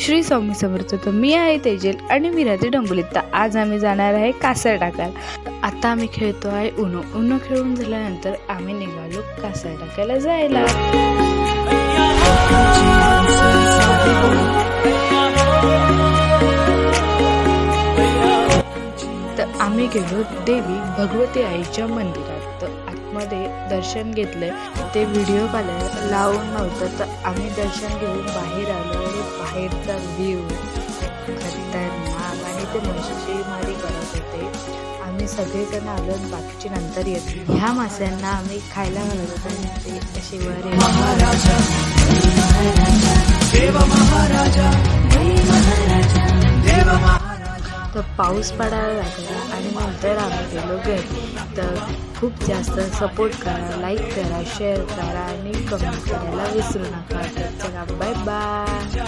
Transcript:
श्री स्वामी समर्थ तर मी आहे तेजल आणि मी राहते डोंबोलीत तर आज आम्ही जाणार आहे कासर टाकायला. आता आम्ही खेळतो आहे उनो. उनो खेळून झाल्यानंतर आम्ही निघालो कासर टाकायला जायला. तर आम्ही गेलो देवी भगवती आईच्या मंदिरात. मध्ये दर्शन घेतलं ते व्हिडिओ काढायला लावून नव्हतं तर आम्ही दर्शन घेऊन बाहेर आलो आणि बाहेरचा व्ह्यू खतरनाक. आणि ते म्हशीची मारी करत होते. आम्ही सगळेजण आलो आणि बाकीचे नंतर येतो. ह्या माश्यांना आम्ही खायला घालत होतो आणि ते शिवाय पाऊस पडायला लागला आणि नंतर आम्ही गेलो घरी तर खूप जास्त सपोर्ट करा लाईक करा शेअर करा आणि कमेंट करायला विसरू नका. चला बाय बाय